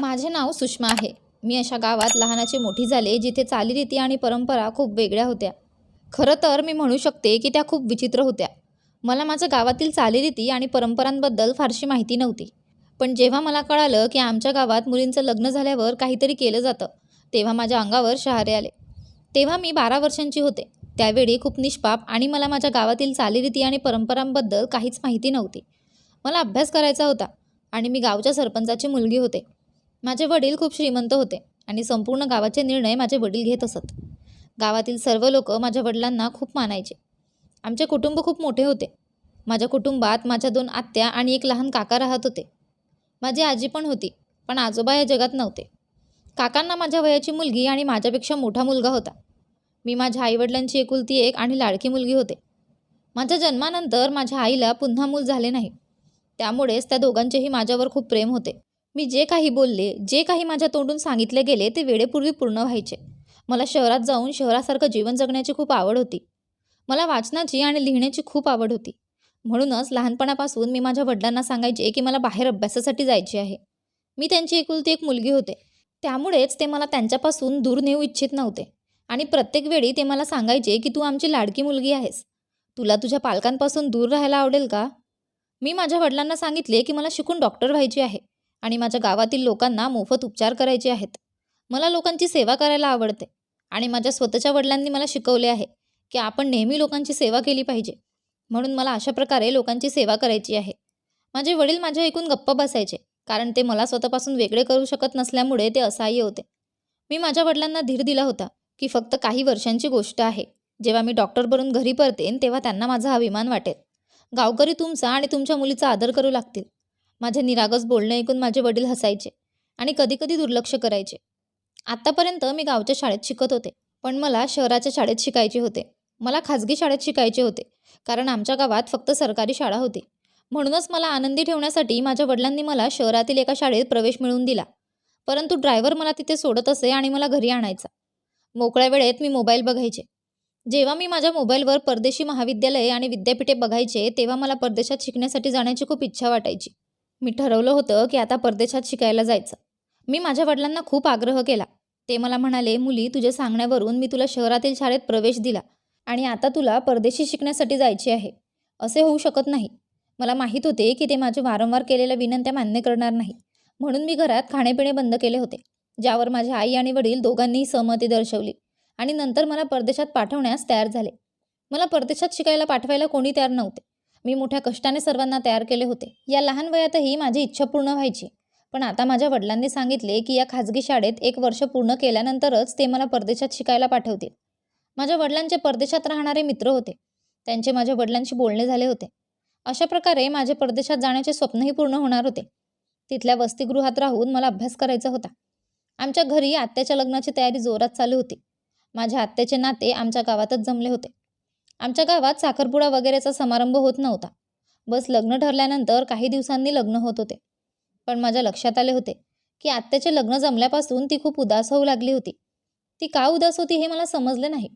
माझे नाव सुषमा आहे. मी अशा गावात लहानाची मोठी झाले जिथे चालीरीती आणि परंपरा खूप वेगळ्या होत्या. खरं तर मी म्हणू शकते की त्या खूप विचित्र होत्या. मला माझ्या गावातील चालीरीती आणि परंपरांबद्दल फारशी माहिती नव्हती. पण जेव्हा मला कळालं की आमच्या गावात मुलींचं लग्न झाल्यावर काहीतरी केलं जातं तेव्हा माझ्या अंगावर शहारे आले. तेव्हा मी बारा वर्षांची होते. त्यावेळी खूप निष्पाप आणि मला माझ्या गावातील चालीरीती आणि परंपरांबद्दल काहीच माहिती नव्हती. मला अभ्यास करायचा होता आणि मी गावच्या सरपंचाची मुलगी होते. माझे वडील खूप श्रीमंत होते आणि संपूर्ण गावाचे निर्णय माझे वडील घेत असत. गावातील सर्व लोक माझ्या वडिलांना खूप मानायचे. आमचे कुटुंब खूप मोठे होते. माझ्या कुटुंबात माझ्या दोन आत्या आणि एक लहान काका राहत होते. माझी आजी पण होती पण आजोबा या जगात नव्हते. काकांना माझ्या वयाची मुलगी आणि माझ्यापेक्षा मोठा मुलगा होता. मी माझ्या आईवडिलांची एकुलती एक आणि लाडकी मुलगी होते. माझ्या जन्मानंतर माझ्या आईला पुन्हा मूल झाले नाही. त्यामुळेच त्या दोघांचेही माझ्यावर खूप प्रेम होते. मी जे काही बोलले जे काही माझ्या तोंडून सांगितले गेले ते वेळेपूर्वी पूर्ण व्हायचे. मला शहरात जाऊन शहरासारखं जीवन जगण्याची खूप आवड होती. मला वाचनाची आणि लिहिण्याची खूप आवड होती. म्हणूनच लहानपणापासून मी माझ्या वडिलांना सांगायचे की मला बाहेर अभ्यासासाठी जायचे आहे. मी त्यांची एकुलती एक मुलगी होते. त्यामुळेच ते मला त्यांच्यापासून दूर नेऊ इच्छित नव्हते. आणि प्रत्येक वेळी ते मला सांगायचे की तू आमची लाडकी मुलगी आहेस. तुला तुझ्या पालकांपासून दूर राहायला आवडेल का? मी माझ्या वडिलांना सांगितले की मला शिकून डॉक्टर व्हायची आहे. आणि माझ्या गावातील लोकांना मोफत उपचार करायचे आहेत. मला लोकांची सेवा करायला आवडते आणि माझ्या स्वतःच्या वडिलांनी मला शिकवले आहे की आपण नेहमी लोकांची सेवा केली पाहिजे. म्हणून मला अशा प्रकारे लोकांची सेवा करायची आहे. माझे वडील माझ्या ऐकून गप्प बसायचे कारण ते मला स्वतःपासून वेगळे करू शकत नसल्यामुळे ते असहाय्य होते. मी माझ्या वडिलांना धीर दिला होता की फक्त काही वर्षांची गोष्ट आहे. जेव्हा मी डॉक्टर बनून घरी परतेन तेव्हा त्यांना माझा अभिमान वाटेल. गावकरी तुमचा आणि तुमच्या मुलीचा आदर करू लागतील. माझे निरागस बोलणे ऐकून माझे वडील हसायचे आणि कधीकधी दुर्लक्ष करायचे. आत्तापर्यंत मी गावच्या शाळेत शिकत होते पण मला शहराच्या शाळेत शिकायचे होते. मला खाजगी शाळेत शिकायचे होते कारण आमच्या गावात फक्त सरकारी शाळा होती. म्हणूनच मला आनंदी ठेवण्यासाठी माझ्या वडिलांनी मला शहरातील एका शाळेत प्रवेश मिळवून दिला. परंतु ड्रायव्हर मला तिथे सोडत असे आणि मला घरी आणायचा. मोकळ्या वेळेत मी मोबाईल बघायचे. जेव्हा मी माझ्या मोबाईलवर परदेशी महाविद्यालये आणि विद्यापीठे बघायचे तेव्हा मला परदेशात शिकण्यासाठी जाण्याची खूप इच्छा वाटायची. मी ठरवलं होतं की आता परदेशात शिकायला जायचं. मी माझ्या वडिलांना खूप आग्रह केला. ते मला म्हणाले मुली तुझ्या सांगण्यावरून मी तुला शहरातील शाळेत प्रवेश दिला आणि आता तुला परदेशी शिकण्यासाठी जायचे आहे. असे होऊ शकत नाही. मला माहीत होते की ते माझे वारंवार केलेल्या विनंत्या मान्य करणार नाही. म्हणून मी घरात खाणेपिणे बंद केले होते ज्यावर माझ्या आई आणि वडील दोघांनीही सहमती दर्शवली आणि नंतर मला परदेशात पाठवण्यास तयार झाले. मला परदेशात शिकायला पाठवायला कोणी तयार नव्हते. मी मोठ्या कष्टाने सर्वांना तयार केले होते. या लहान वयातही माझी इच्छा पूर्ण व्हायची. पण आता माझ्या वडिलांनी सांगितले की या खाजगी शाळेत एक वर्ष पूर्ण केल्यानंतरच ते मला परदेशात शिकायला पाठवतील. माझ्या वडिलांचे परदेशात राहणारे मित्र होते. त्यांचे माझ्या वडिलांशी बोलणे झाले होते. अशा प्रकारे माझे परदेशात जाण्याचे स्वप्नही पूर्ण होणार होते. तिथल्या वसतिगृहात राहून मला अभ्यास करायचा होता. आमच्या घरी आत्याच्या लग्नाची तयारी जोरात चालू होती. माझ्या आत्याचे नाते आमच्या गावातच जमले होते. आमच्या गावात साखरपुडा वगैरेचा समारंभ होत नव्हता. बस लग्न ठरल्यानंतर काही दिवसांनी लग्न होत होते. पण माझ्या लक्षात आले होते की आत्याचे लग्न जमल्यापासून ती खूप उदास होऊ लागली होती. ती का उदास होती हे मला समजले नाही.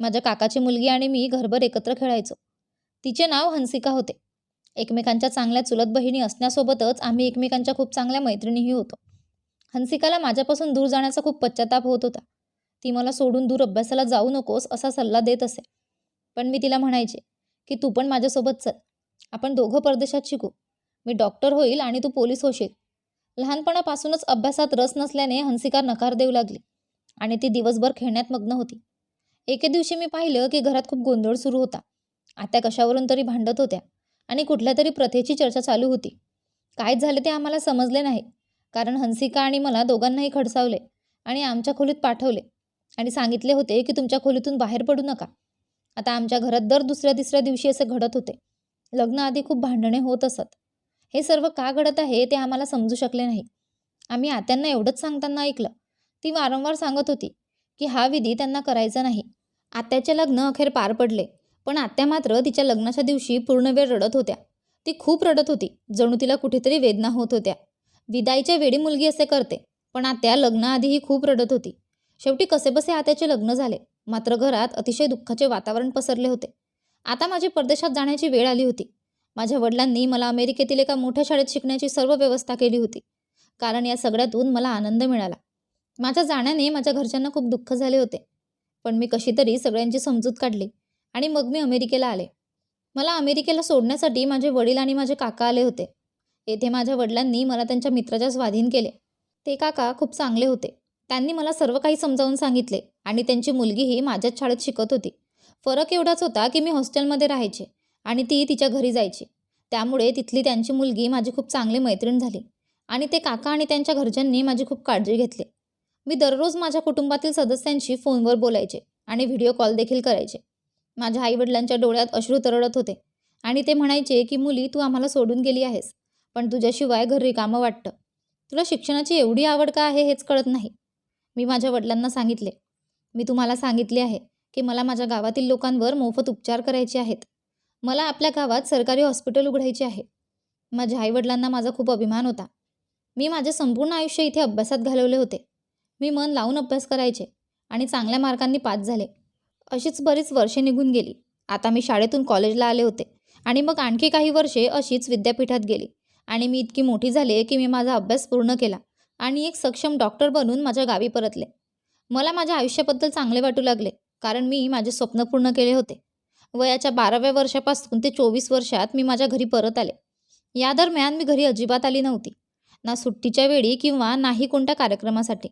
माझ्या काकाची मुलगी आणि मी घरभर एकत्र खेळायचो. तिचे नाव हंसिका होते. एकमेकांच्या चांगल्या चुलत बहिणी असण्यासोबतच आम्ही एकमेकांच्या खूप चांगल्या मैत्रिणीही होतो. हंसिकाला माझ्यापासून दूर जाण्याचा खूप पश्चाताप होत होता. ती मला सोडून दूर अभ्यासाला जाऊ नकोस असा सल्ला देत असे. पण मी तिला म्हणायचे की तू पण माझ्यासोबत चल. आपण दोघं परदेशात शिकू. मी डॉक्टर होईल आणि तू पोलीस होशील. लहानपणापासूनच अभ्यासात रस नसल्याने हंसिका नकार देऊ लागली आणि ती दिवसभर खेळण्यात मग्न होती. एके दिवशी मी पाहिलं की घरात खूप गोंधळ सुरू होता. आत्या कशावरून तरी भांडत होत्या आणि कुठल्या तरी प्रथेची चर्चा चालू होती. काय झाले ते आम्हाला समजले नाही कारण हंसिका आणि मला दोघांनाही खडसावले आणि आमच्या खोलीत पाठवले आणि सांगितले होते की तुमच्या खोलीतून बाहेर पडू नका. आता आमच्या घरात दर दुसऱ्या तिसऱ्या दिवशी असे घडत होते. लग्नाआधी खूप भांडणे होत असत. हे सर्व का घडत आहे ते आम्हाला समजू शकले नाही. आम्ही आत्यांना एवढंच सांगताना ऐकलं. ती वारंवार सांगत होती की हा विधी त्यांना करायचा नाही. आत्याचे लग्न अखेर पार पडले. पण आत्या मात्र तिच्या लग्नाच्या दिवशी पूर्ण वेळ रडत होत्या. ती खूप रडत होती. जणू तिला कुठेतरी वेदना होत होत्या. विदाईच्या वेळी मुलगी असे करते. पण आत्या लग्नाआधीही खूप रडत होती. शेवटी कसेबसे आत्याचे लग्न झाले. मात्र घरात अतिशय दुःखाचे वातावरण पसरले होते. आता माझी परदेशात जाण्याची वेळ आली होती. माझ्या वडिलांनी मला अमेरिकेतील एका मोठ्या शाळेत शिकण्याची सर्व व्यवस्था केली होती. कारण या सगळ्यातून मला आनंद मिळाला. माझ्या जाण्याने माझ्या घरच्यांना खूप दुःख झाले होते. पण मी कशी तरी सगळ्यांची समजूत काढली आणि मग मी अमेरिकेला आले. मला अमेरिकेला सोडण्यासाठी माझे वडील आणि माझे काका आले होते. येथे माझ्या वडिलांनी मला त्यांच्या मित्राच्या स्वाधीन केले. ते काका खूप चांगले होते. त्यांनी मला सर्व काही समजावून सांगितले आणि त्यांची मुलगीही माझ्याच शाळेत शिकत होती. फरक एवढाच होता की मी हॉस्टेलमध्ये राहायचे आणि ती तिच्या घरी जायची. त्यामुळे तिथली त्यांची मुलगी माझी खूप चांगली मैत्रीण झाली आणि ते काका आणि त्यांच्या घरच्यांनी माझी खूप काळजी घेतली. मी दररोज माझ्या कुटुंबातील सदस्यांशी फोनवर बोलायचे आणि व्हिडिओ कॉल देखील करायचे. माझ्या आईवडिलांच्या डोळ्यात अश्रू तरळत होते आणि ते म्हणायचे की मुली तू आम्हाला सोडून गेली आहेस पण तुझ्याशिवाय घर रिकामं वाटतं. तुला शिक्षणाची एवढी आवड का आहे हेच कळत नाही. मी माझ्या वडिलांना सांगितले. मी तुम्हाला सांगितले आहे की मला माझ्या गावातील लोकांवर मोफत उपचार करायचे आहेत. मला आपल्या गावात सरकारी हॉस्पिटल उघडायचे आहे. माझ्या आईवडिलांना माझा खूप अभिमान होता. मी माझे संपूर्ण आयुष्य इथे अभ्यासात घालवले होते. मी मन लावून अभ्यास करायचे आणि चांगल्या मार्कांनी पास झाले. अशीच बरीच वर्षे निघून गेली. आता मी शाळेतून कॉलेजला आले होते आणि मग आणखी काही वर्षे अशीच विद्यापीठात गेली आणि मी इतकी मोठी झाले की मी माझा अभ्यास पूर्ण केला. आणि एक सक्षम डॉक्टर बनून माझ्या गावी परतले. मला माझ्या आयुष्याबद्दल चांगले वाटू लागले कारण मी माझे स्वप्न पूर्ण केले होते. वयाच्या बाराव्या वर्षापासून ते चोवीस वर्षात मी माझ्या घरी परत आले. या दरम्यान मी घरी अजिबात आली नव्हती ना सुट्टीच्या वेळी किंवा नाही कोणत्या कार्यक्रमासाठी.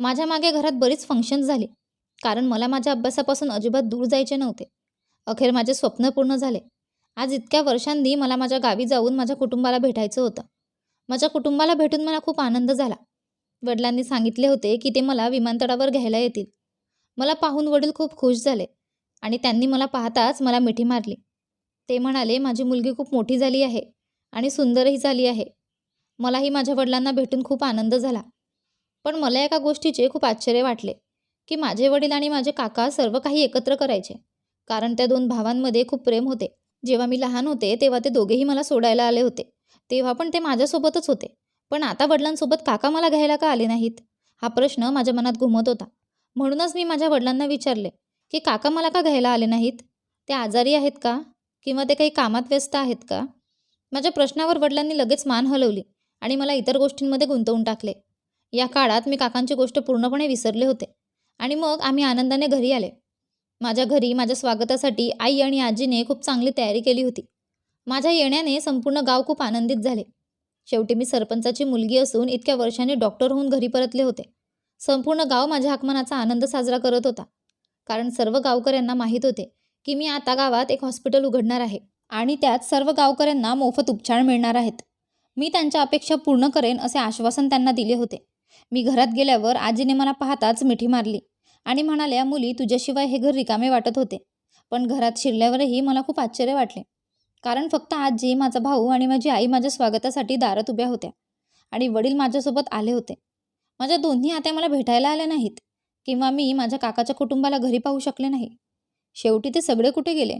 माझ्या मागे घरात बरीच फंक्शन्स झाली कारण मला माझ्या अभ्यासापासून अजिबात दूर जायचे नव्हते. अखेर माझे स्वप्न पूर्ण झाले. आज इतक्या वर्षांनी मला माझ्या गावी जाऊन माझ्या कुटुंबाला भेटायचं होतं. माझ्या कुटुंबाला भेटून मला खूप आनंद झाला. वडिलांनी सांगितले होते की ते मला विमानतळावर घ्यायला येतील. मला पाहून वडील खूप खुश झाले आणि त्यांनी मला पाहताच मला मिठी मारली. ते म्हणाले माझी मुलगी खूप मोठी झाली आहे आणि सुंदरही झाली आहे. मलाही माझ्या वडिलांना भेटून खूप आनंद झाला. पण मला एका गोष्टीचे खूप आश्चर्य वाटले की माझे वडील आणि माझे काका सर्व काही एकत्र करायचे. कारण त्या दोन भावांमध्ये खूप प्रेम होते. जेव्हा मी लहान होते तेव्हा ते दोघेही मला सोडायला आले होते. तेव्हा पण ते माझ्यासोबतच होते. पण आता वडिलांसोबत काका मला घ्यायला का आले नाहीत? हा प्रश्न माझ्या मनात घुमत होता. म्हणूनच मी माझ्या वडिलांना विचारले की काका मला का घ्यायला आले नाहीत? ते आजारी आहेत का? किंवा ते काही कामात व्यस्त आहेत का? माझ्या प्रश्नावर वडिलांनी लगेच मान हलवली आणि मला इतर गोष्टींमध्ये गुंतवून टाकले. या काळात मी काकांची गोष्ट पूर्णपणे विसरले होते आणि मग आम्ही आनंदाने घरी आले. माझ्या घरी माझ्या स्वागतासाठी आई आणि आजीने खूप चांगली तयारी केली होती. माझ्या येण्याने संपूर्ण गाव खूप आनंदित झाले. शेवटी मी सरपंचाची मुलगी असून इतक्या वर्षांनी डॉक्टर होऊन घरी परतले होते. संपूर्ण गाव माझ्या आगमनाचा आनंद साजरा करत होता. कारण सर्व गावकऱ्यांना माहीत होते की मी आता गावात एक हॉस्पिटल उघडणार आहे आणि त्यात सर्व गावकऱ्यांना मोफत उपचार मिळणार आहेत. मी त्यांच्या अपेक्षा पूर्ण करेन असे आश्वासन त्यांना दिले होते. मी घरात गेल्यावर आजीने मला पाहताच मिठी मारली आणि म्हणाल्या मुली तुझ्याशिवाय हे घर रिकामे वाटत होते. पण घरात शिरल्यावरही मला खूप आश्चर्य वाटले. कारण फक्त आजी माझा भाऊ आणि माझी आई माझ्या स्वागतासाठी दारात उभ्या होत्या आणि वडील माझ्यासोबत आले होते. माझ्या दोन्ही आत्या मला भेटायला आल्या नाहीत किंवा मी माझ्या काकाच्या कुटुंबाला घरी पाहू शकले नाही. शेवटी ते सगळे कुठे गेले?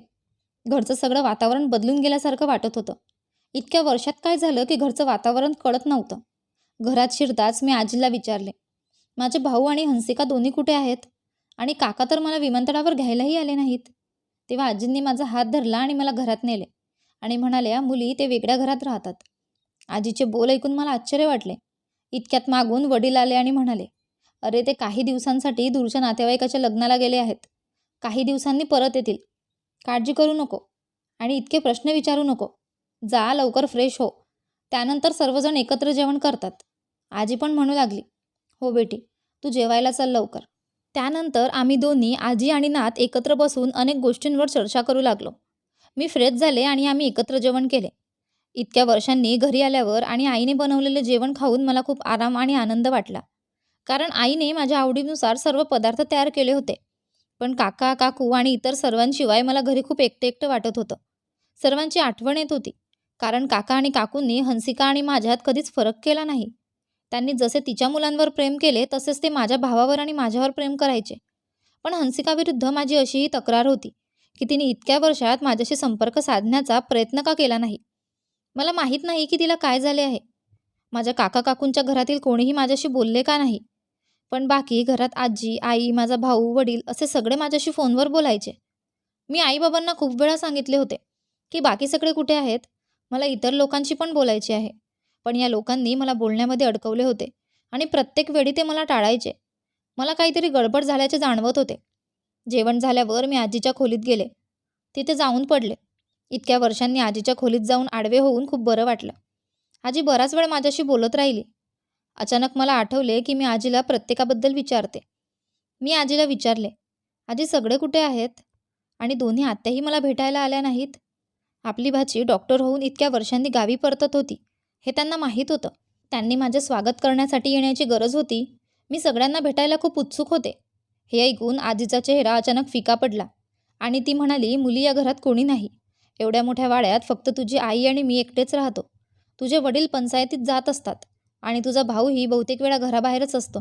घरचं सगळं वातावरण बदलून गेल्यासारखं वाटत होतं. इतक्या वर्षात काय झालं की घरचं वातावरण कळत नव्हतं. घरात शिरताच मी आजीला विचारले माझे भाऊ आणि हंसिका दोन्ही कुठे आहेत? आणि काका तर मला विमानतळावर घ्यायलाही आले नाहीत. तेव्हा आजींनी माझा हात धरला आणि मला घरात नेले. आणि म्हणाल्या मुली ते वेगळ्या घरात राहतात. आजीचे बोल ऐकून मला आश्चर्य वाटले. इतक्यात मागून वडील आले आणि म्हणाले अरे ते काही दिवसांसाठी दूरच्या नातेवाईकाच्या लग्नाला गेले आहेत. काही दिवसांनी परत येतील. काळजी करू नको आणि इतके प्रश्न विचारू नको. जा लवकर फ्रेश हो. त्यानंतर सर्वजण एकत्र जेवण करतात. आजी पण म्हणू लागली हो बेटी तू जेवायला चल लवकर. त्यानंतर आम्ही दोन्ही आजी आणि नात एकत्र बसून अनेक गोष्टींवर चर्चा करू लागलो. मी फ्रेश झाले आणि आम्ही एकत्र जेवण केले. इतक्या वर्षांनी घरी आल्यावर आणि आईने बनवलेले जेवण खाऊन मला खूप आराम आणि आनंद वाटला. कारण आईने माझ्या आवडीनुसार सर्व पदार्थ तयार केले होते. पण काका काकू आणि इतर सर्वांशिवाय मला घरी खूप एकटं एकटं वाटत होतं. सर्वांची आठवण येत होती. कारण काका आणि काकूंनी हंसिका आणि माझ्यात कधीच फरक केला नाही. त्यांनी जसे तिच्या मुलांवर प्रेम केले तसेच ते माझ्या भावावर आणि माझ्यावर प्रेम करायचे. पण हंसिकाविरुद्ध माझी अशीही तक्रार होती. की तिने इतक्या वर्षात माझ्याशी संपर्क साधण्याचा प्रयत्न का केला नाही? मला माहीत नाही की तिला काय झाले आहे. माझ्या काका काकूंच्या घरातील कोणीही माझ्याशी बोलले का नाही? पण बाकी घरात आजी आई माझा भाऊ वडील असे सगळे माझ्याशी फोनवर बोलायचे. मी आईबाबांना खूप वेळा सांगितले होते की बाकी सगळे कुठे आहेत? मला इतर लोकांशी पण बोलायचे आहे. पण या लोकांनी मला बोलण्यामध्ये अडकवले होते आणि प्रत्येक वेळी ते मला टाळायचे. मला काहीतरी गडबड झाल्याचे जाणवत होते. जेवण झाल्यावर मी आजीच्या खोलीत गेले. तिथे जाऊन पडले. इतक्या वर्षांनी आजीच्या खोलीत जाऊन आडवे होऊन खूप बरं वाटलं. आजी बराच वेळ माझ्याशी बोलत राहिली. अचानक मला आठवले की मी आजीला प्रत्येकाबद्दल विचारते. मी आजीला विचारले आजी सगळे कुठे आहेत? आणि दोन्ही आत्याही मला भेटायला आल्या नाहीत? आपली भाची डॉक्टर होऊन इतक्या वर्षांनी गावी परतत होती. हे त्यांना माहीत होतं. त्यांनी माझे स्वागत करण्यासाठी येण्याची गरज होती. मी सगळ्यांना भेटायला खूप उत्सुक होते. हे ऐकून आजीचा चेहरा अचानक फिका पडला आणि ती म्हणाली मुली या घरात कोणी नाही. एवढ्या मोठ्या वाड्यात फक्त तुझी आई आणि मी एकटेच राहतो. तुझे वडील पंचायतीत जात असतात आणि तुझा भाऊही बहुतेक वेळा घराबाहेरच असतो.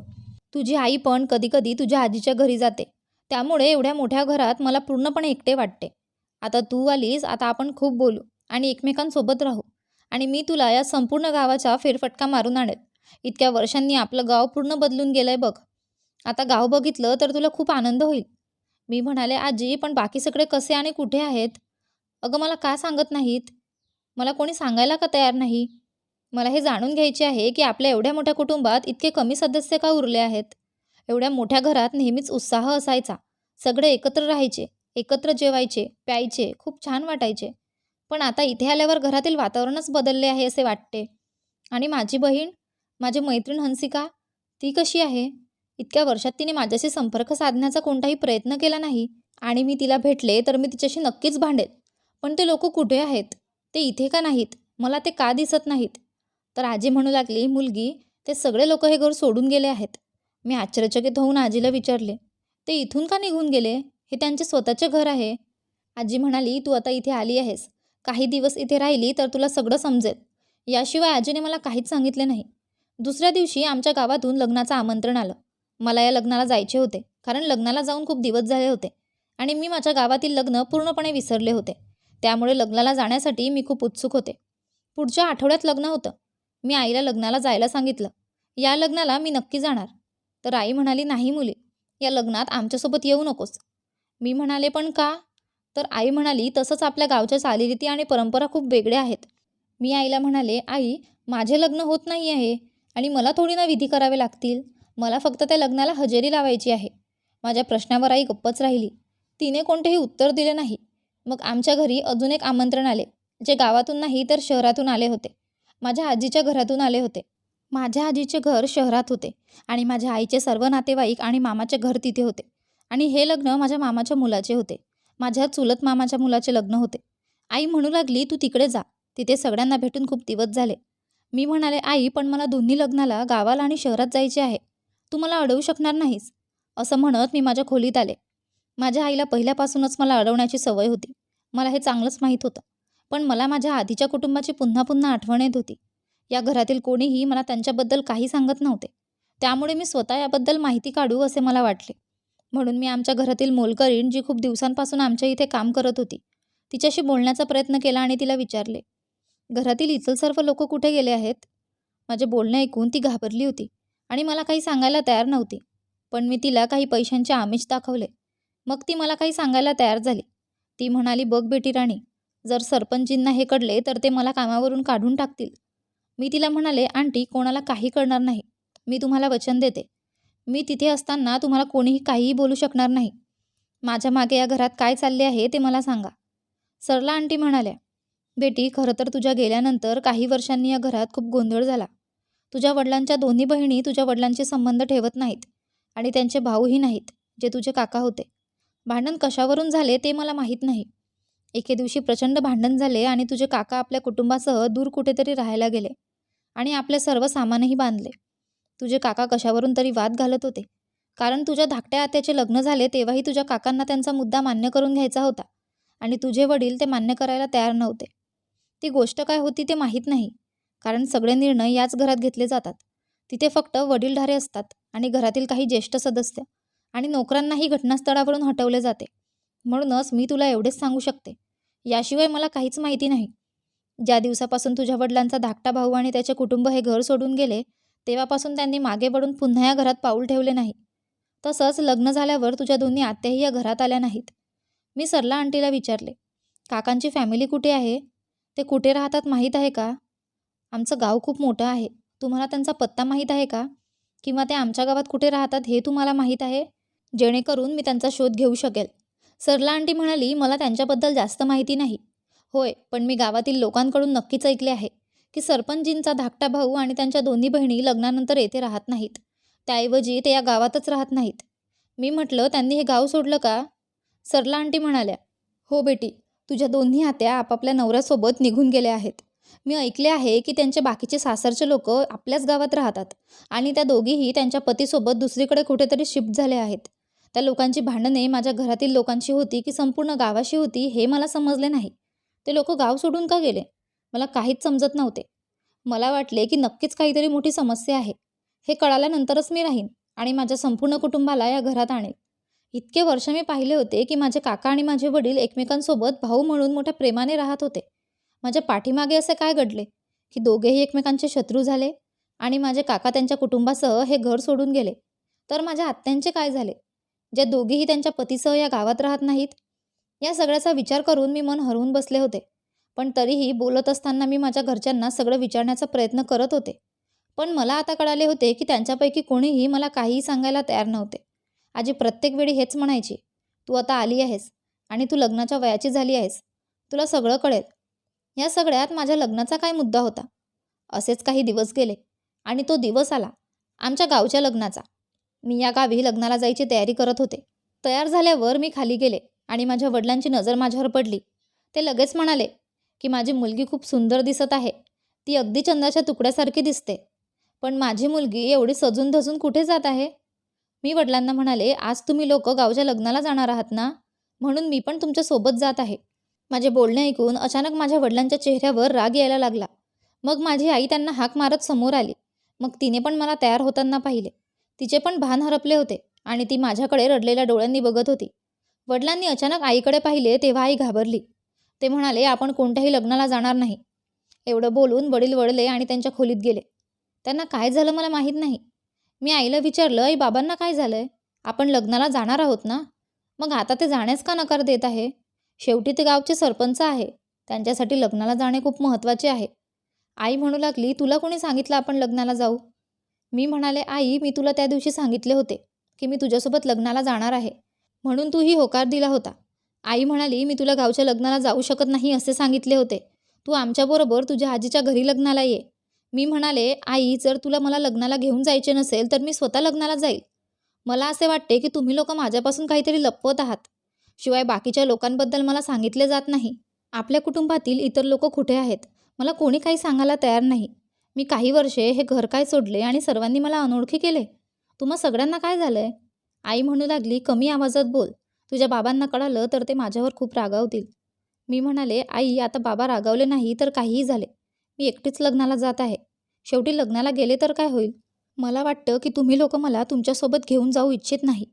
तुझी आई पण कधीकधी तुझ्या आजीच्या घरी जाते. त्यामुळे एवढ्या मोठ्या घरात मला पूर्णपणे एकटे वाटते. आता तू आलीस आता आपण खूप बोलू आणि एकमेकांसोबत राहू आणि मी तुला या संपूर्ण गावाचा फेरफटका मारून आणेल. इतक्या वर्षांनी आपलं गाव पूर्ण बदलून गेलंय बघ. आता गाव बघितलं तर तुला खूप आनंद होईल. मी म्हणाले आजी पण बाकी सगळे कसे आणि कुठे आहेत? अगं मला का सांगत नाहीत? मला कोणी सांगायला का तयार नाही? मला हे जाणून घ्यायचे आहे की आपल्या एवढ्या मोठ्या कुटुंबात इतके कमी सदस्य का उरले आहेत? एवढ्या मोठ्या घरात नेहमीच उत्साह असायचा. सगळे एकत्र राहायचे एकत्र जेवायचे प्यायचे खूप छान वाटायचे. पण आता इथे आल्यावर घरातील वातावरणच बदलले आहे असे वाटते. आणि माझी बहीण माझी मैत्रीण हंसिका ती कशी आहे? इतक्या वर्षात तिने माझ्याशी संपर्क साधण्याचा कोणताही प्रयत्न केला नाही आणि मी तिला भेटले तर मी तिच्याशी नक्कीच भांडेल. पण ते लोक कुठे आहेत? ते इथे का नाहीत? मला ते का दिसत नाहीत? तर आजी म्हणू लागली मुलगी ते सगळे लोक हे घर सोडून गेले आहेत. मी आश्चर्यचकित होऊन आजीला विचारले ते इथून का निघून गेले? हे त्यांचे स्वतःचे घर आहे. आजी म्हणाली तू आता इथे आली आहेस. काही दिवस इथे राहिली तर तुला सगळं समजेल. याशिवाय आजीने मला काहीच सांगितले नाही. दुसऱ्या दिवशी आमच्या गावातून लग्नाचं आमंत्रण आलं. मला या लग्नाला जायचे होते. कारण लग्नाला जाऊन खूप दिवस झाले होते. आणि मी माझ्या गावातील लग्न पूर्णपणे विसरले होते. त्यामुळे लग्नाला जाण्यासाठी मी खूप उत्सुक होते. पुढच्या आठवड्यात लग्न होतं. मी आईला लग्नाला जायला सांगितलं. या लग्नाला मी नक्की जाणार. तर आई म्हणाली नाही मुली या लग्नात आमच्यासोबत येऊ नकोस. मी म्हणाले पण का? तर आई म्हणाली तसंच आपल्या गावच्या चालीरीती आणि परंपरा खूप वेगळ्या आहेत. मी आईला म्हणाले आई माझे लग्न होत नाही आहे आणि मला थोडी ना विधी करावे लागतील. मला फक्त त्या लग्नाला हजेरी लावायची आहे. माझ्या प्रश्नावर आई गप्पच राहिली. तिने कोणतेही उत्तर दिले नाही. मग आमच्या घरी अजून एक आमंत्रण आले जे गावातून नाही तर शहरातून आले होते. माझ्या आजीच्या घरातून आले होते. माझ्या आजीचे घर शहरात होते आणि माझ्या आईचे सर्व नातेवाईक आणि मामाचे घर तिथे होते. आणि हे लग्न माझ्या मामाच्या मुलाचे होते. माझ्या चुलत मामाच्या मुलाचे लग्न होते. आई म्हणू लागली तू तिकडे जा. तिथे सगळ्यांना भेटून खूप दिवस झाले. मी म्हणाले आई पण मला दोन्ही लग्नाला गावाला आणि शहरात जायचे आहे. तू मला अडवू शकणार नाहीस असं म्हणत मी माझ्या खोलीत आले. माझ्या आईला पहिल्यापासूनच मला अडवण्याची सवय होती. मला हे चांगलंच माहीत होतं पण मला माझ्या आधीच्या कुटुंबाची पुन्हा पुन्हा आठवण येत होती. या घरातील कोणीही मला त्यांच्याबद्दल काही सांगत नव्हते. त्यामुळे मी स्वतः याबद्दल माहिती काढू असे मला वाटले. म्हणून मी आमच्या घरातील मोलकरीण जी खूप दिवसांपासून आमच्या इथे काम करत होती तिच्याशी बोलण्याचा प्रयत्न केला आणि तिला विचारले घरातील इतर सर्व लोक कुठे गेले आहेत? माझे बोलणे ऐकून ती घाबरली होती. आणि मला काही सांगायला तयार नव्हती. पण मी तिला काही पैशांचे आमिष दाखवले. मग ती मला काही सांगायला तयार झाली. ती म्हणाली बघ बेटी राणी जर सरपंचींना हे कळले तर ते मला कामावरून काढून टाकतील. मी तिला म्हणाले आंटी कोणाला काही कळणार नाही. मी तुम्हाला वचन देते. मी तिथे असताना तुम्हाला कोणीही काहीही बोलू शकणार नाही. माझ्या मागे या घरात काय चालले आहे ते मला सांगा. सरला आंटी म्हणाल्या बेटी खरं तर तुझ्या गेल्यानंतर काही वर्षांनी या घरात खूप गोंधळ झाला. तुझ्या वडिलांच्या दोन्ही बहिणी तुझ्या वडिलांचे संबंध ठेवत नाहीत आणि त्यांचे भाऊही नाहीत जे तुझे काका होते. भांडण कशावरून झाले ते मला माहीत नाही. एके दिवशी प्रचंड भांडण झाले आणि तुझे काका आपल्या कुटुंबासह दूर कुठेतरी राहायला गेले आणि आपले सर्व सामानही बांधले. तुझे काका कशावरून तरी वाद घालत होते. कारण तुझ्या धाकट्या आत्याचे लग्न झाले तेव्हाही तुझ्या काकांना त्यांचा मुद्दा मान्य करून घ्यायचा होता आणि तुझे वडील ते मान्य करायला तयार नव्हते. ती गोष्ट काय होती ते माहीत नाही. कारण सगळे निर्णय याच घरात घेतले जातात. तिथे फक्त वडीलधारे असतात आणि घरातील काही ज्येष्ठ सदस्य आणि नोकरांनाही घटनास्थळावरून हटवले जाते. म्हणूनच मी तुला एवढेच सांगू शकते. याशिवाय मला काहीच माहिती नाही. ज्या दिवसापासून तुझ्या वडिलांचा धाकटा भाऊ आणि त्याचे कुटुंब हे घर सोडून गेले तेव्हापासून त्यांनी मागे पडून पुन्हा या घरात पाऊल ठेवले नाही. तसंच लग्न झाल्यावर तुझ्या दोन्ही आत्याही या घरात आल्या नाहीत. मी सरला आंटीला विचारले काकांची फॅमिली कुठे आहे? ते कुठे राहतात माहीत आहे का? आमचं गाव खूप मोठं आहे. तुम्हाला त्यांचा पत्ता माहीत आहे का? किंवा ते आमच्या गावात कुठे राहतात हे तुम्हाला माहीत आहे? जेणेकरून मी त्यांचा शोध घेऊ शकेल. सरला आंटी म्हणाली मला त्यांच्याबद्दल जास्त माहिती नाही. होय पण मी गावातील लोकांकडून नक्कीच ऐकले आहे की सरपंचजींचा धाकटा भाऊ आणि त्यांच्या दोन्ही बहिणी लग्नानंतर येथे राहत नाहीत. त्याऐवजी ते या गावातच राहत नाहीत. मी म्हटलं त्यांनी हे गाव सोडलं का? सरला आंटी म्हणाल्या हो बेटी तुझ्या दोन्ही आत्या आपापल्या नवऱ्यासोबत निघून गेल्या आहेत. मी ऐकले आहे की त्यांचे बाकीचे सासरचे लोक आपल्याच गावात राहतात आणि त्या दोघीही त्यांच्या पतीसोबत दुसरीकडे कुठेतरी शिफ्ट झाले आहेत. त्या लोकांची भांडणे माझ्या घरातील लोकांशी होती की संपूर्ण गावाशी होती हे मला समजले नाही. ते लोक गाव सोडून का गेले? मला काहीच समजत नव्हते. मला वाटले की नक्कीच काहीतरी मोठी समस्या आहे. हे कळाल्यानंतरच मी राहीन आणि माझ्या संपूर्ण कुटुंबाला या घरात आणेल. इतके वर्ष मी पाहिले होते की माझे काका आणि माझे वडील एकमेकांसोबत भाऊ म्हणून मोठ्या प्रेमाने राहत होते. माझ्या पाठीमागे असे काय घडले? की दोघेही एकमेकांचे शत्रू झाले आणि माझे काका त्यांच्या कुटुंबासह हे घर सोडून गेले. तर माझ्या आत्यांचे काय झाले? ज्या दोघेही त्यांच्या पतीसह या गावात राहत नाहीत? या सगळ्याचा विचार करून मी मन हरवून बसले होते. पण तरीही बोलत असताना मी माझ्या घरच्यांना सगळं विचारण्याचा प्रयत्न करत होते. पण मला आता कळाले होते की त्यांच्यापैकी कोणीही मला काहीही सांगायला तयार नव्हते. आजी प्रत्येक वेळी हेच म्हणायची तू आता आली आहेस आणि तू लग्नाच्या वयाची झाली आहेस. तुला सगळं कळेल. या सगळ्यात माझ्या लग्नाचा काय मुद्दा होता? असेच काही दिवस गेले आणि तो दिवस आला आमच्या गावच्या लग्नाचा. मी या गावी लग्नाला जायची तयारी करत होते. तयार झाल्यावर मी खाली गेले आणि माझ्या वडिलांची नजर माझ्यावर पडली. ते लगेच म्हणाले की माझी मुलगी खूप सुंदर दिसत आहे. ती अगदी चंदाच्या तुकड्यासारखी दिसते. पण माझी मुलगी एवढी सजून धजून कुठे जात आहे? मी वडिलांना म्हणाले आज तुम्ही लोक गावच्या लग्नाला जाणार आहात ना? म्हणून मी पण तुमच्यासोबत जात आहे. माझे बोलणे ऐकून अचानक माझ्या वडिलांच्या चेहऱ्यावर राग यायला लागला. मग माझी आई त्यांना हाक मारत समोर आली. मग तिने पण मला तयार होताना पाहिले. तिचे पण भान हरपले होते आणि ती माझ्याकडे रडलेल्या डोळ्यांनी बघत होती. वडिलांनी अचानक आईकडे पाहिले तेव्हा आई घाबरली. ते म्हणाले आपण कोणत्याही लग्नाला जाणार नाही. एवढं बोलून वडील वळले आणि त्यांच्या खोलीत गेले. त्यांना काय झालं मला माहीत नाही. मी आईला विचारलं आई बाबांना काय झालं आहे आपण लग्नाला जाणार आहोत ना? मग आता ते जाण्यास का नकार देत आहे? शेवटी ते गावचे सरपंच आहे. त्यांच्यासाठी लग्नाला जाणे खूप महत्त्वाचे आहे. आई म्हणू लागली तुला कोणी सांगितलं आपण लग्नाला जाऊ? मी म्हणाले आई मी तुला त्या दिवशी सांगितले होते की मी तुझ्यासोबत लग्नाला जाणार आहे. म्हणून तूही होकार दिला होता. आई म्हणाली मी तुला गावच्या लग्नाला जाऊ शकत नाही असे सांगितले होते. तू आमच्याबरोबर तुझ्या आजीच्या घरी लग्नाला ये. मी म्हणाले आई जर तुला मला लग्नाला घेऊन जायचे नसेल तर मी स्वतः लग्नाला जाईल. मला असे वाटते की तुम्ही लोक माझ्यापासून काहीतरी लपवत आहात. शिवाय बाकीच्या लोकांबद्दल मला सांगितले जात नाही. आपल्या कुटुंबातील इतर लोक कुठे आहेत? मला कोणी काही सांगायला तयार नाही. मी काही वर्षे हे घर काय सोडले आणि सर्वांनी मला अनोळखी केले? तुम्हा सगळ्यांना काय झालं आहे आई म्हणू लागली कमी आवाजात बोल. तुझ्या बाबांना कळालं तर ते माझ्यावर खूप रागावतील. मी म्हणाले आई आता बाबा रागावले नाही तर काहीही झाले. मी एकटीच लग्नाला जात आहे. शेवटी लग्नाला गेले तर काय होईल? मला वाटतं की तुम्ही लोक मला तुमच्यासोबत घेऊन जाऊ इच्छित नाही.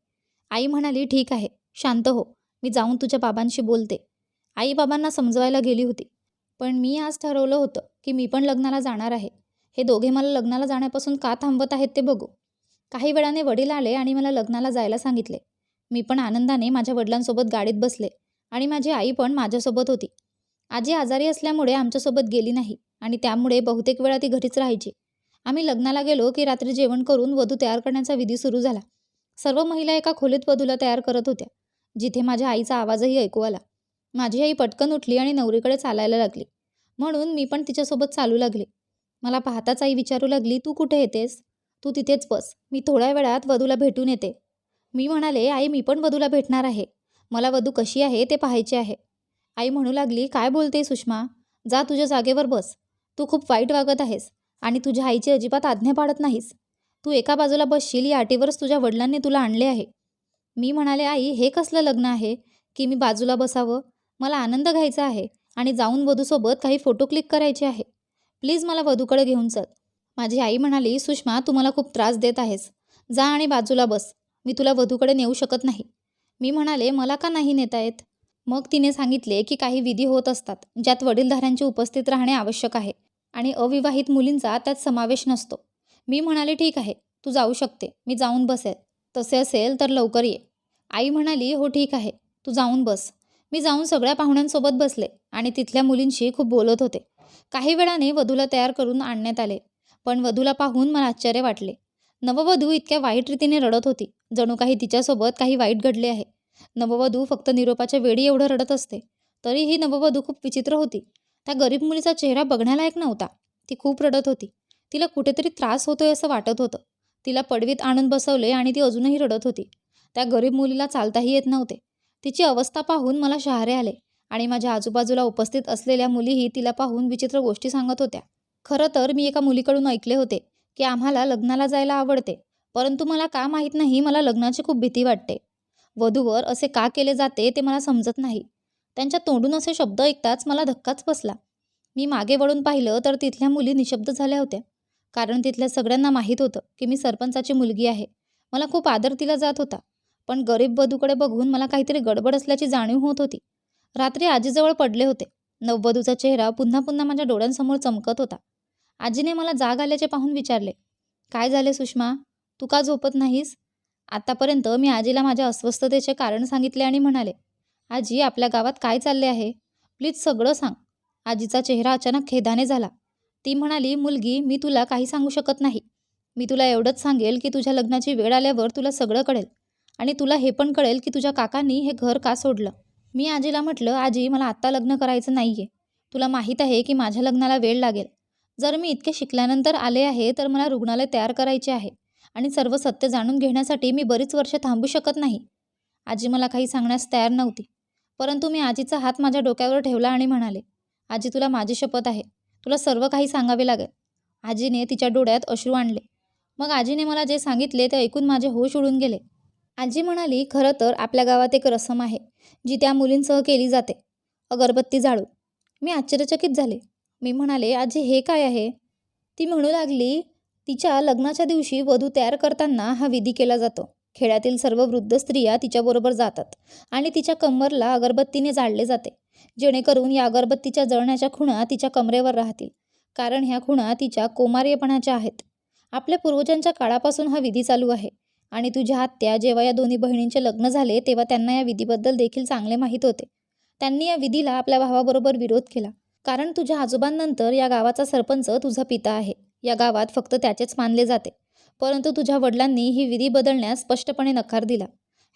आई म्हणाली ठीक आहे. शांत हो. मी जाऊन तुझ्या बाबांशी बोलते. आई बाबांना समजवायला गेली होती. पण मी आज ठरवलं होतं की मी पण लग्नाला जाणार आहे. हे दोघे मला लग्नाला जाण्यापासून का थांबवत आहेत ते बघू. काही वेळाने वडील आले आणि मला लग्नाला जायला सांगितले. मी पण आनंदाने माझ्या वडिलांसोबत गाडीत बसले आणि माझी आई पण माझ्यासोबत होती. आजी आजारी असल्यामुळे आमच्यासोबत गेली नाही आणि त्यामुळे बहुतेक वेळा ती घरीच राहायची. आम्ही लग्नाला गेलो की रात्री जेवण करून वधू तयार करण्याचा विधी सुरू झाला. सर्व महिला एका खोलीत वधूला तयार करत होत्या. जिथे माझ्या आईचा आवाजही ऐकू आला. माझी आई पटकन उठली आणि नवरीकडे चालायला लागली. म्हणून मी पण तिच्यासोबत चालू लागले. मला पाहताच आई विचारू लागली तू कुठे येतेस? तू तिथेच बस. मी थोड्या वेळात वधूला भेटून येते. मी म्हणाले आई मी पण वधूला भेटणार आहे. मला वधू कशी आहे ते पाहायचे आहे. आई म्हणू लागली काय बोलते सुषमा? जा तुझ्या जागेवर बस. तू खूप वाईट वागत आहेस आणि तुझ्या आईची अजिबात आज्ञा पाडत नाहीस. तू एका बाजूला बसशील या अटीवरच तुझ्या वडिलांनी तुला आणले आहे. मी म्हणाले आई हे कसलं लग्न आहे? की मी बाजूला बसावं? मला आनंद घ्यायचा आहे आणि जाऊन वधूसोबत काही फोटो क्लिक करायचे आहे. प्लीज मला वधूकडे घेऊन चल. माझी आई म्हणाली सुषमा तू मला खूप त्रास देत आहेस. जा आणि बाजूला बस. मी तुला वधूकडे नेऊ शकत नाही. मी म्हणाले मला का नाही नेता येत? मग तिने सांगितले की काही विधी होत असतात ज्यात वडीलधाऱ्यांची उपस्थित राहणे आवश्यक आहे आणि अविवाहित मुलींचा त्यात समावेश नसतो. मी म्हणाले ठीक आहे तू जाऊ शकते. मी जाऊन बसेल. तसे असेल तर लवकर ये. आई म्हणाली हो ठीक आहे. तू जाऊन बस. मी जाऊन सगळ्या पाहुण्यांसोबत बसले आणि तिथल्या मुलींशी खूप बोलत होते. काही वेळाने वधूला तयार करून आणण्यात आले पण वधूला पाहून मला आश्चर्य वाटले. नववधू इतक्या वाईट रीतीने रडत होती. जणू काही तिच्यासोबत काही वाईट घडले आहे. नववधू फक्त निरोपाच्या वेळी एवढं रडत असते. तरी ही नववधू खूप विचित्र होती. त्या गरीब मुलीचा चेहरा बघण्यालायक नव्हता. ती खूप रडत होती. तिला कुठेतरी त्रास होतोय असं वाटत होतं. तिला पडवीत आणून बसवले आणि ती अजूनही रडत होती. त्या गरीब मुलीला चालताही येत नव्हते. तिची अवस्था पाहून मला शहारे आले आणि माझ्या आजूबाजूला उपस्थित असलेल्या मुलीही तिला पाहून विचित्र गोष्टी सांगत होत्या. खरं तर मी एका मुलीकडून ऐकले होते की आम्हाला लग्नाला जायला आवडते परंतु मला का माहीत नाही मला लग्नाची खूप भीती वाटते. वधूवर असे का केले जाते ते मला समजत नाही. त्यांच्या तोंडून असे शब्द ऐकताच मला धक्काच बसला. मी मागे वळून पाहिलं तर तिथल्या मुली निशब्द झाल्या होत्या. कारण तिथल्या सगळ्यांना माहीत होतं की मी सरपंचाची मुलगी आहे. मला खूप आदर दिला जात होता. पण गरीब वधूकडे बघून मला काहीतरी गडबड असल्याची जाणीव होत होती. रात्री आजीजवळ पडले होते. नववधूचा चेहरा पुन्हा पुन्हा माझ्या डोळ्यांसमोर चमकत होता. आजीने मला जाग आल्याचे पाहून विचारले काय झाले सुषमा? तू का झोपत नाहीस? आतापर्यंत मी आजीला माझ्या अस्वस्थतेचे कारण सांगितले आणि म्हणाले आजी आपल्या गावात काय चालले आहे? प्लीज सगळं सांग. आजीचा चेहरा अचानक खेदाने झाला. ती म्हणाली मुलगी मी तुला काही सांगू शकत नाही. मी तुला एवढंच सांगेल की तुझ्या लग्नाची वेळ आल्यावर तुला सगळं कळेल. आणि तुला हे पण कळेल की तुझ्या काकांनी हे घर का सोडलं? मी आजीला म्हटलं आजी मला आत्ता लग्न करायचं नाही आहे तुला माहीत आहे की माझ्या लग्नाला वेळ लागेल. जर मी इतके शिकल्यानंतर आले आहे तर मला रुग्णालय तयार करायचे आहे आणि सर्व सत्य जाणून घेण्यासाठी मी बरीच वर्ष थांबू शकत नाही. आजी मला काही सांगण्यास तयार नव्हती परंतु मी आजीचा हात माझ्या डोक्यावर ठेवला आणि म्हणाले आजी तुला माझी शपथ आहे. तुला सर्व काही सांगावे लागेल. आजीने तिच्या डोळ्यात अश्रू आणले. मग आजीने मला जे सांगितले ते ऐकून माझे होश उडून गेले. आजी म्हणाली खरं तर आपल्या गावात एक रसम आहे जी त्या मुलींसह केली जाते अगरबत्ती जाळून. मी आश्चर्यचकित झाले. मी म्हणाले आजी हे काय आहे? ती म्हणू लागली तिच्या लग्नाच्या दिवशी वधू तयार करताना हा विधी केला जातो. खेड्यातील सर्व वृद्ध स्त्रिया तिच्याबरोबर जातात आणि तिच्या कमरला अगरबत्तीने जाळले जाते. जेणेकरून या अगरबत्तीच्या जळण्याच्या खुणा तिच्या कमरेवर राहतील कारण ह्या खुणा तिच्या कोमार्यपणाच्या आहेत. आपल्या पूर्वजांच्या काळापासून हा विधी चालू आहे. आणि तुझ्या आत्या जेव्हा या दोन्ही बहिणींचे लग्न झाले तेव्हा त्यांना या विधीबद्दल देखील चांगले माहीत होते. त्यांनी या विधीला आपल्या भावाबरोबर विरोध केला. कारण तुझ्या आजोबांनंतर या गावाचा सरपंच तुझा पिता आहे. या गावात फक्त त्याचेच मानले जाते. परंतु तुझ्या वडिलांनी ही विधी बदलण्यास स्पष्टपणे नकार दिला.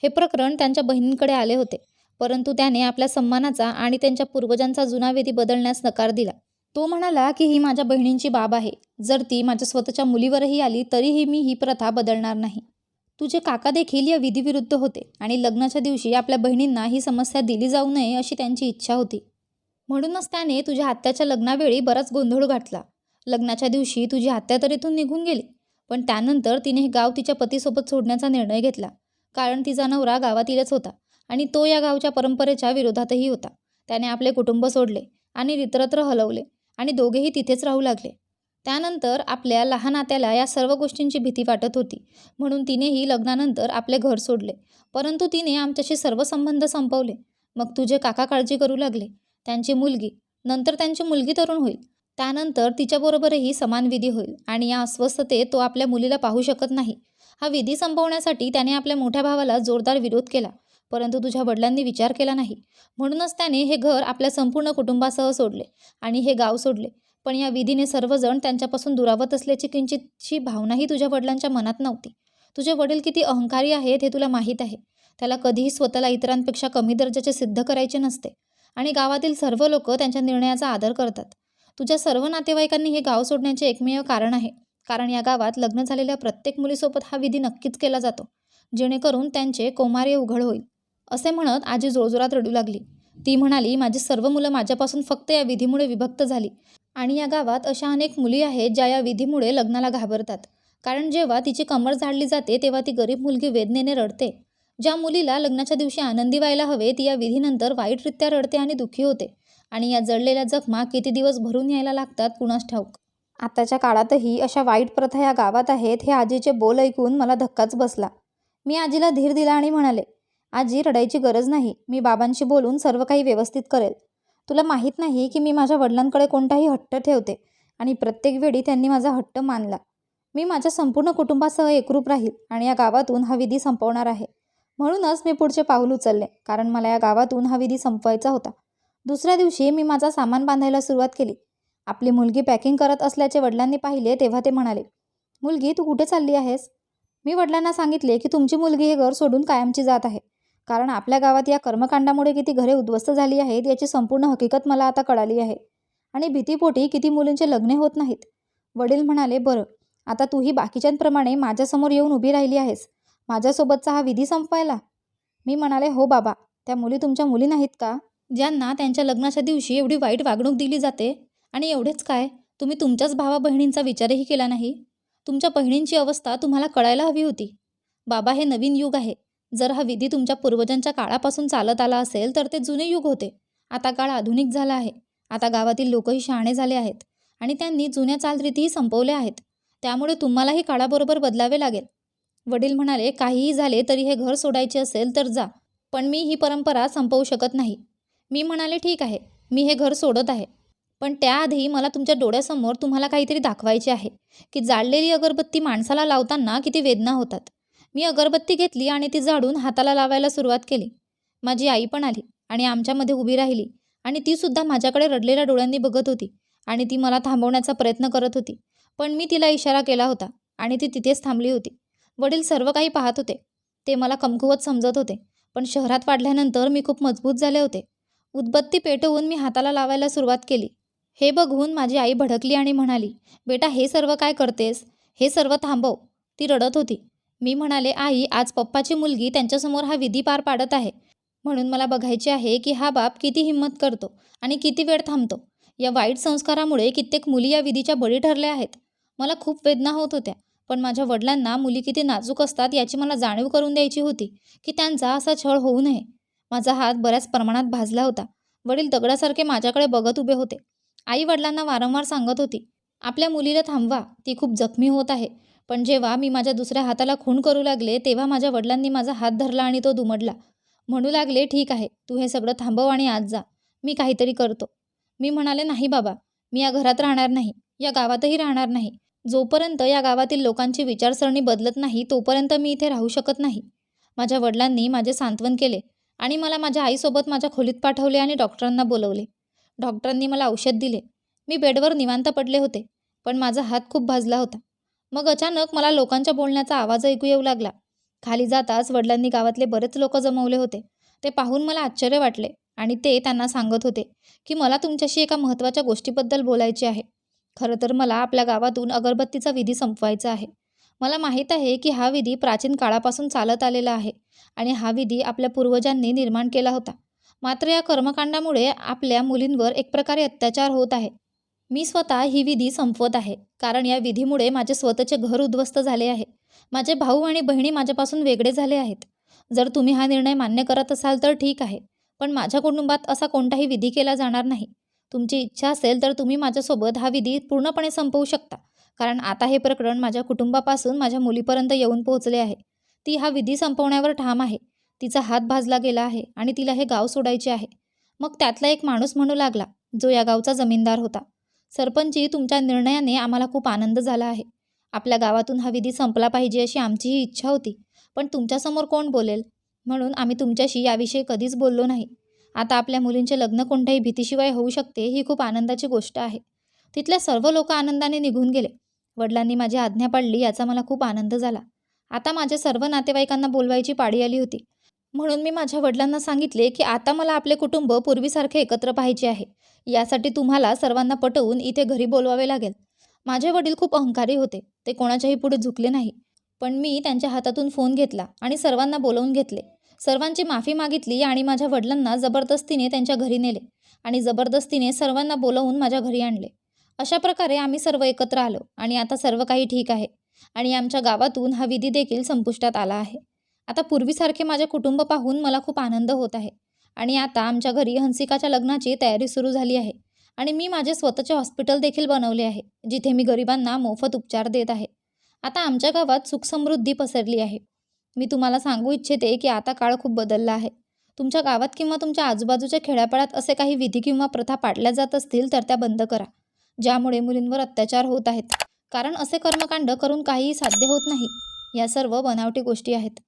हे प्रकरण त्यांच्या बहिणींकडे आले होते. परंतु त्याने आपल्या सन्मानाचा आणि त्यांच्या पूर्वजांचा जुना विधी बदलण्यास नकार दिला. तो म्हणाला की ही माझ्या बहिणींची बाब आहे. जर ती माझ्या स्वतःच्या मुलीवरही आली तरीही मी ही प्रथा बदलणार नाही. तुझे काका देखील या विधीविरुद्ध होते आणि लग्नाच्या दिवशी आपल्या बहिणींना ही समस्या दिली जाऊ नये अशी त्यांची इच्छा होती. म्हणूनच त्याने तुझ्या आत्याच्या लग्नावेळी बराच गोंधळ घातला. लग्नाच्या दिवशी तुझी आत्या तर इथून निघून गेली पण त्यानंतर तिने हे गाव तिच्या पतीसोबत सोडण्याचा निर्णय घेतला कारण तिचा नवरा गावातीलच होता आणि तो या गावच्या परंपरेच्या विरोधातही होता. त्याने आपले कुटुंब सोडले आणि इतरत्र हलवले आणि दोघेही तिथेच राहू लागले. त्यानंतर आपल्या लहान आत्याला या सर्व गोष्टींची भीती वाटत होती. म्हणून तिनेही लग्नानंतर आपले घर सोडले. परंतु तिने आमच्याशी सर्व संबंध संपवले. मग तुझे काका काळजी करू लागले. त्यांची मुलगी. नंतर त्यांची मुलगी तरुण होईल. त्यानंतर तिच्याबरोबरही समान विधी होईल आणि या अस्वस्थतेत तो आपल्या मुलीला पाहू शकत नाही. हा विधी संपवण्यासाठी त्याने आपल्या मोठ्या भावाला जोरदार विरोध केला. परंतु तुझ्या वडिलांनी विचार केला नाही. म्हणूनच त्याने हे घर आपल्या संपूर्ण कुटुंबासह सोडले आणि हे गाव सोडले. पण या विधीने सर्वजण त्यांच्यापासून दुरावत असल्याची किंचितची भावनाही तुझ्या वडिलांच्या मनात नव्हती. तुझे वडील किती अहंकारी आहेत हे तुला माहीत आहे. त्याला कधीही स्वतःला इतरांपेक्षा कमी दर्जाचे सिद्ध करायचे नसते. आणि गावातील सर्व लोक त्यांच्या निर्णयाचा आदर करतात. तुझ्या सर्व नातेवाईकांनी हे गाव सोडण्याचे एकमेव कारण आहे. कारण या गावात लग्न झालेल्या प्रत्येक मुलीसोबत हा विधी नक्कीच केला जातो. जेणेकरून त्यांचे कौमार्य उघड होईल. असे म्हणत आजी जोरजोरात रडू लागली. ती म्हणाली माझी सर्व मुलं माझ्यापासून फक्त या विधीमुळे विभक्त झाली. आणि या गावात अशा अनेक मुली आहेत ज्या या विधीमुळे लग्नाला घाबरतात. कारण जेव्हा तिची कमर झाडली जाते तेव्हा ती गरीब मुलगी वेदनेने रडते. ज्या मुलीला लग्नाच्या दिवशी आनंदी व्हायला हवे ती या विधीनंतर वाईटरित्या रडते आणि दुःखी होते. आणि या जळलेल्या जखमा किती दिवस भरून यायला लागतात कुणास ठाऊक? आताच्या काळातही अशा वाईट प्रथा या गावात आहेत हे आजीचे बोल ऐकून मला धक्काच बसला. मी आजीला धीर दिला आणि म्हणाले आजी रडायची गरज नाही. मी बाबांशी बोलून सर्व काही व्यवस्थित करेल. तुला माहीत नाही की मी माझ्या वडिलांकडे कोणताही हट्ट ठेवते आणि प्रत्येक वेळी त्यांनी माझा हट्ट मानला. मी माझ्या संपूर्ण कुटुंबासह एकरूप राहील आणि या गावातून हा विधी संपवणार आहे. म्हणूनच मी पुढचे पाऊल उचलले कारण मला या गावातून हा विधी संपवायचा होता. दुसऱ्या दिवशी मी माझा सामान बांधायला सुरुवात केली. आपली मुलगी पॅकिंग करत असल्याचे वडिलांनी पाहिले तेव्हा ते म्हणाले मुलगी तू कुठे चालली आहेस? मी वडिलांना सांगितले की तुमची मुलगी हे घर सोडून कायमची जात आहे. कारण आपल्या गावात या कर्मकांडामुळे किती घरे उद्ध्वस्त झाली आहेत याची संपूर्ण हकीकत मला आता कळाली आहे. आणि भीतीपोटी किती मुलींचे लग्ने होत नाहीत. वडील म्हणाले बरं आता तूही बाकीच्यांप्रमाणे माझ्यासमोर येऊन उभी राहिली आहेस. माझ्यासोबतचा हा विधी संपवायला. मी म्हणाले हो बाबा त्या मुली तुमच्या मुली नाहीत का? ज्यांना त्यांच्या लग्नाच्या दिवशी एवढी वाईट वागणूक दिली जाते? आणि एवढेच काय? तुम्ही तुमच्याच भावा बहिणींचा विचारही केला नाही? तुमच्या बहिणींची अवस्था तुम्हाला कळायला हवी होती. बाबा हे नवीन युग आहे. जर हा विधी तुमच्या पूर्वजांच्या काळापासून चालत आला असेल तर ते जुने युग होते. आता काळ आधुनिक झाला आहे. आता गावातील लोकही शहाणे झाले आहेत आणि त्यांनी जुन्या चालरीतीही संपवल्या आहेत. त्यामुळे तुम्हालाही काळाबरोबर बदलावे लागेल. वडील म्हणाले काहीही झाले तरी हे घर सोडायचे असेल तर जा पण मी ही परंपरा संपवू शकत नाही. मी म्हणाले ठीक आहे मी हे घर सोडत आहे. पण त्याआधी मला तुमच्या डोळ्यासमोर तुम्हाला काहीतरी दाखवायचे आहे की जाळलेली अगरबत्ती माणसाला लावताना किती वेदना होतात. मी अगरबत्ती घेतली आणि ती झाडून हाताला लावायला सुरुवात केली. माझी आई पण आली आणि आमच्यामध्ये उभी राहिली आणि तीसुद्धा माझ्याकडे रडलेल्या डोळ्यांनी बघत होती आणि ती मला थांबवण्याचा प्रयत्न करत होती. पण मी तिला इशारा केला होता आणि ती तिथेच थांबली होती. वडील सर्व काही पाहत होते. ते मला कमकुवत समजत होते. पण शहरात वाढल्यानंतर मी खूप मजबूत झाले होते. उदबत्ती पेटवून मी हाताला लावायला सुरुवात केली. हे बघून माझी आई भडकली आणि म्हणाली बेटा हे सर्व काय करतेस? हे सर्व थांबव. ती रडत होती. मी म्हणाले आई आज पप्पाची मुलगी त्यांच्यासमोर हा विधी पार पाडत आहे. म्हणून मला बघायचे आहे की हा बाप किती हिंमत करतो आणि किती वेळ थांबतो. या वाईट संस्कारामुळे कित्येक मुली या विधीच्या बळी ठरल्या आहेत. मला खूप वेदना होत होत्या पण माझ्या वडिलांना मुली किती नाजूक असतात याची मला जाणीव करून द्यायची होती की त्यांचा असा छळ होऊ नये. माझा हात बऱ्याच प्रमाणात भाजला होता. वडील दगडासारखे माझ्याकडे बघत उभे होते. आई वडिलांना वारंवार सांगत होती आपल्या मुलीला थांबवा ती खूप जखमी होत आहे. पण जेव्हा मी माझ्या दुसऱ्या हाताला खून करू लागले तेव्हा माझ्या वडिलांनी माझा हात धरला आणि तो दुमडला. म्हणू लागले ठीक आहे तू हे सगळं थांबव आणि आज जा. मी काहीतरी करतो. मी म्हणाले नाही बाबा मी या घरात राहणार नाही या गावातही राहणार नाही. जोपर्यंत या गावातील लोकांची विचारसरणी बदलत नाही तोपर्यंत मी इथे राहू शकत नाही. माझ्या वडिलांनी माझे सांत्वन केले आणि मला माझ्या आईसोबत माझ्या खोलीत पाठवले आणि डॉक्टरांना बोलवले. डॉक्टरांनी मला औषध दिले. मी बेडवर निवांत पडले होते पण माझा हात खूप भाजला होता. मग अचानक मला लोकांच्या बोलण्याचा आवाज ऐकू येऊ लागला. खाली जाताच वडिलांनी गावातले बरेच लोक जमवले होते. ते पाहून मला आश्चर्य वाटले आणि ते त्यांना सांगत होते की मला तुमच्याशी एका महत्त्वाच्या गोष्टीबद्दल बोलायचे आहे. खरं तर मला आपल्या गावातून अगरबत्तीचा विधी संपवायचा आहे. मला माहीत आहे की हा विधी प्राचीन काळापासून चालत आलेला आहे आणि हा विधी आपल्या पूर्वजांनी निर्माण केला होता. मात्र या कर्मकांडामुळे आपल्या मुलींवर एक प्रकारे अत्याचार होत आहे. मी स्वतः ही विधी संपवत आहे. कारण या विधीमुळे माझे स्वतःचे घर उद्ध्वस्त झाले आहे. माझे भाऊ आणि बहिणी माझ्यापासून वेगळे झाले आहेत. जर तुम्ही हा निर्णय मान्य करत असाल तर ठीक आहे. पण माझ्या कुटुंबात असा कोणताही विधी केला जाणार नाही. तुमची इच्छा असेल तर तुम्ही माझ्यासोबत हा विधी पूर्णपणे संपवू शकता. कारण आता हे प्रकरण माझ्या कुटुंबापासून माझ्या मुलीपर्यंत येऊन पोहोचले आहे. ती हा विधी संपवण्यावर ठाम आहे. तिचा हात भाजला गेला आहे आणि तिला हे गाव सोडायचे आहे. मग त्यातला एक माणूस म्हणू लागला जो या गावचा जमीनदार होता. सरपंची तुमच्या निर्णयाने आम्हाला खूप आनंद झाला आहे. आपल्या गावातून हा विधी संपला पाहिजे अशी आमचीही इच्छा होती. पण तुमच्यासमोर कोण बोलेल? म्हणून आम्ही तुमच्याशी याविषयी कधीच बोललो नाही. आता आपल्या मुलींचे लग्न कोणत्याही भीतीशिवाय होऊ शकते ही खूप आनंदाची गोष्ट आहे. तिथल्या सर्व लोक आनंदाने निघून गेले. वडिलांनी माझी आज्ञा पाडली याचा मला खूप आनंद झाला. आता माझ्या सर्व नातेवाईकांना बोलवायची पाळी आली होती. म्हणून मी माझ्या वडिलांना सांगितले की आता मला आपले कुटुंब पूर्वीसारखे एकत्र पाहिजे आहे. यासाठी तुम्हाला सर्वांना पटवून इथे घरी बोलवावे लागेल. माझे वडील खूप अहंकारी होते. ते कोणाच्याही पुढे झुकले नाही. पण मी त्यांच्या हातातून फोन घेतला आणि सर्वांना बोलवून घेतले. सर्वांची माफी मागितली आणि माझ्या वडिलांना जबरदस्तीने त्यांच्या घरी नेले आणि जबरदस्तीने सर्वांना बोलवून माझ्या घरी आणले. अशा प्रकारे आम्ही सर्व एकत्र आलो आणि आता सर्व काही ठीक आहे आणि आमच्या गावातून हा विधी देखील संपुष्टात आला आहे. आता पूर्वीसारखे माझे कुटुंब पाहून मला खूप आनंद होत आहे. आणि आता आमच्या घरी हंसिकाच्या लग्नाची तयारी सुरू झाली आहे. आणि मी माझे स्वतःचे हॉस्पिटल देखील बनवले आहे जिथे मी गरिबांना मोफत उपचार देत आहे. आता आमच्या गावात सुखसमृद्धी पसरली आहे. मी तुम्हाला सांगू इच्छिते की आता काळ खूप बदलला आहे. तुमच्या गावात किंवा तुमच्या आजूबाजूच्या खेड्यापाड्यात असे काही विधी किंवा प्रथा पाडल्या जात असतील तर त्या बंद करा ज्यामुळे मुलींवर अत्याचार होत आहेत. कारण असे कर्मकांड करून काहीही साध्य होत नाही. या सर्व बनावटी गोष्टी आहेत.